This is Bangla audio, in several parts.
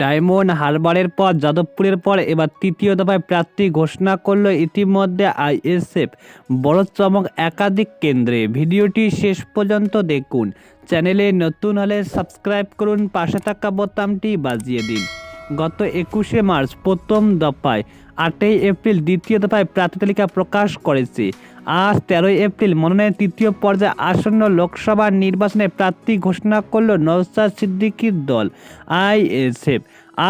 ডায়মন্ড হারবারের পর যাদবপুরের পর এবার তৃতীয় দফায় প্রার্থী ঘোষণা করল ইতিমধ্যে আইএসএফ। বড় চমক একাধিক কেন্দ্রে। ভিডিওটি শেষ পর্যন্ত দেখুন। চ্যানেলে নতুন হলে সাবস্ক্রাইব করুন, পাশে থাকা বোতামটি বাজিয়ে দিন। গত একুশে মার্চ প্রথম দফায় আটই এপ্রিল দ্বিতীয় দফায় প্রার্থী তালিকা প্রকাশ করেছে। আজ তেরোই এপ্রিল মনোনয়ন তৃতীয় পর্যায়ে আসন্ন লোকসভা নির্বাচনে প্রার্থী ঘোষণা করল নওসাদ সিদ্দিকীর দল, আইএসএফ।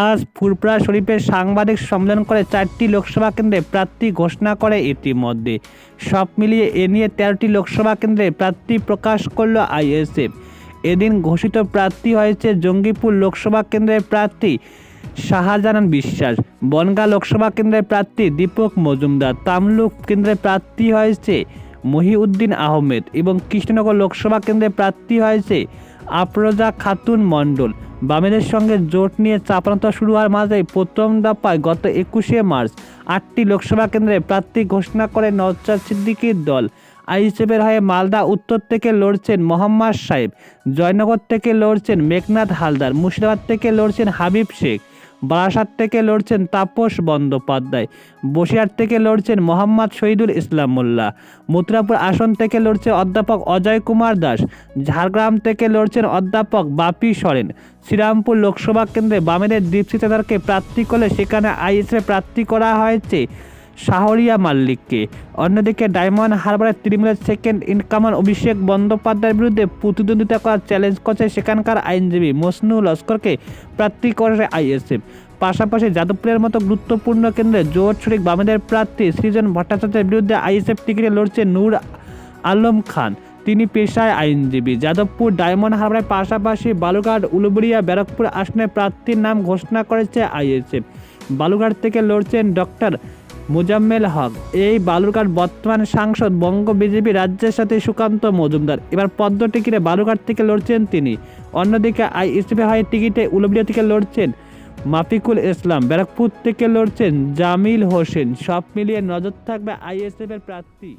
আজ ফুরপুরা শরীফের সাংবাদিক সম্মেলন করে চারটি লোকসভা কেন্দ্রে প্রার্থী ঘোষণা করে ইতিমধ্যে। সব মিলিয়ে এ নিয়ে তেরোটি লোকসভা কেন্দ্রে প্রার্থী প্রকাশ করল আইএসএফ। এদিন ঘোষিত প্রার্থী হয়েছে জঙ্গিপুর লোকসভা কেন্দ্রের প্রার্থী শাহজাহান বিশ্বাস। বনগাঁ লোকসভা কেন্দ্রের প্রার্থী দীপক মজুমদার, তামলুক কেন্দ্রের প্রার্থী হয়েছে মহিউদ্দিন আহমেদ এবং কৃষ্ণনগর লোকসভা কেন্দ্রের প্রার্থী হয়েছে আফরোজা খাতুন মণ্ডল। বামেদের সঙ্গে জোট নিয়ে চাপানোতা শুরু হওয়ার মাঝে প্রথম দফায় গত একুশে মার্চ আটটি লোকসভা কেন্দ্রে প্রার্থী ঘোষণা করে নওচাদ সিদ্দিকীর দল। আইএসএফের হয়ে মালদা, উত্তর থেকে লড়ছেন মোহাম্মদ সাহেব, জয়নগর থেকে লড়ছেন মেঘনাথ হালদার, মুর্শিদাবাদ থেকে লড়ছেন হাবিব শেখ। বারাসাত থেকে লড়ছেন তাপস বন্দ্যোপাধ্যায়, বসিরহাট থেকে লড়ছেন মোহাম্মদ শহীদুল ইসলাম মোল্লা মুদ্রাপুর আসন থেকে লড়ছে অধ্যাপক অজয় কুমার দাস, ঝাড়গ্রাম থেকে লড়ছেন অধ্যাপক বাপি সরেন, শ্রীরামপুর লোকসভা কেন্দ্রে বামেদের দীপসি তাদারকে প্রার্থী করলে সেখানে আইএসএ প্রার্থী করা হয়েছে। শাহরিয়া মাল্লিককে। অন্যদিকে ডায়মন্ড হারবারের তৃণমূলের সেকেন্ড ইনকামার অভিষেক বন্দ্যোপাধ্যায়ের বিরুদ্ধে প্রতিদ্বন্দ্বিতা করার চ্যালেঞ্জ করছে সেখানকার আইনজীবী মসনু লস্করকে প্রার্থী করে আইএসএফ। পাশাপাশি যাদবপুরের মতো গুরুত্বপূর্ণ কেন্দ্রে জোট শরিক বামেদের প্রার্থী সৃজন ভট্টাচার্যের বিরুদ্ধে আইএসএফ টিকিটে লড়ছে নূর আলম খান। তিনি পেশায় আইনজীবী। যাদবপুর ডায়মন্ড হারবারের পাশাপাশি বালুঘাট উলুবড়িয়া, ব্যারাকপুর আসনে প্রার্থীর নাম ঘোষণা করেছে আইএসএফ। বালুঘাট থেকে লড়ছেন ডক্টর মোজাম্মেল হক। এই বালুরঘাট বর্তমান সাংসদ, বঙ্গ বিজেপি রাজ্যের সাথে সুকান্ত মজুমদার। এবার পদ্ম টিকিটে বালুরঘাট থেকে লড়ছেন তিনি। অন্যদিকে আই আইএসএফ হাই টিকিটে উলুবড়িয়া থেকে লড়ছেন মাফিকুল ইসলাম। ব্যারাকপুর থেকে লড়ছেন জামিল হোসেন। সব মিলিয়ে নজর থাকবে আইএসএফের প্রার্থী।